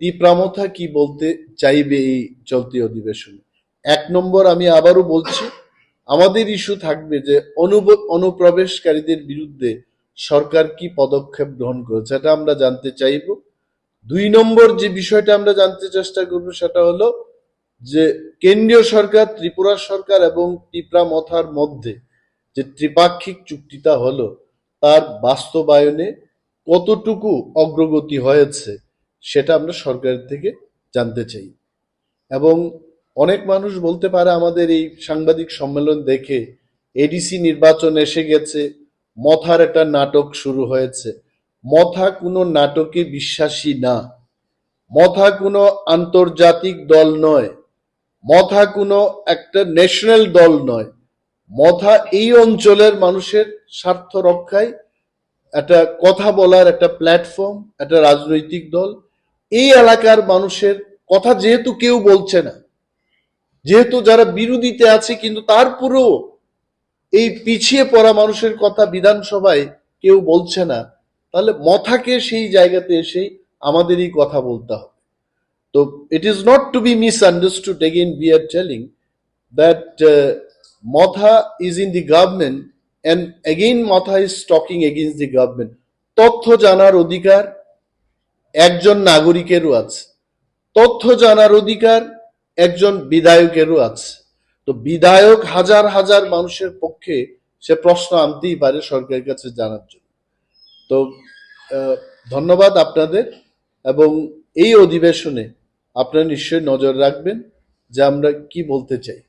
তীব্রামথা কি বলতে চাইবে এই চলতি অধিবেশনে? এক নম্বর আমি আবারও বলছি, আমাদের ইস্যু থাকবে যে অনুপ্রবেশকারীদের বিরুদ্ধে সরকার কি পদক্ষেপ গ্রহণ করেছে এটা আমরা জানতে চাইব। দুই নম্বর যে বিষয়টা আমরা জানতে চেষ্টা করব, সেটা হলো যে কেন্দ্রীয় সরকার, ত্রিপুরা সরকার এবং ত্রিপুরা মথার মধ্যে যে ত্রিপাক্ষিক চুক্তিটা হলো, তার বাস্তবায়নে কতটুকু অগ্রগতি হয়েছে সেটা আমরা সরকারের থেকে জানতে চাই। এবং অনেক মানুষ বলতে পারে আমাদের এই সাংবাদিক সম্মেলন দেখে এডিসি নির্বাচন এসে গেছে, মথার একটা নাটক শুরু হয়েছে। মথা কোনো নাটকে বিশ্বাসী না। মথা কোনো আন্তর্জাতিক দল নয়। মথা কোনো একটা ন্যাশনাল দল নয়। মথা এই অঞ্চলের মানুষের স্বার্থ রক্ষায় একটা কথা বলার একটা প্ল্যাটফর্ম, একটা রাজনৈতিক দল এই এলাকার মানুষের কথা যেহেতু কেউ বলছে না, যেহেতু যারা বিরোধীতে আছে, কিন্তু তারপরেও এই পিছিয়ে পড়া মানুষের কথা বিধানসভায় কেউ বলছে না, তাহলে মথাকে সেই জায়গাতে এসেই আমাদেরই কথা বলতে হবে। তো it is not to be misunderstood again we are telling that Motha is in the government and again Motha is talking against the government তথ্য জানার অধিকার একজন নাগরিকেরও আছে। তথ্য জানার অধিকার একজন বিধায়কেরও আছে। তো বিধায়ক হাজার হাজার মানুষের পক্ষে সে প্রশ্ন আনতেই পারে সরকারের কাছে জানার জন্য। তো ধন্যবাদ আপনাদের এবং এই অধিবেশনে আপনারা নিশ্চয়ই নজর রাখবেন যে আমরা কি বলতে চাই।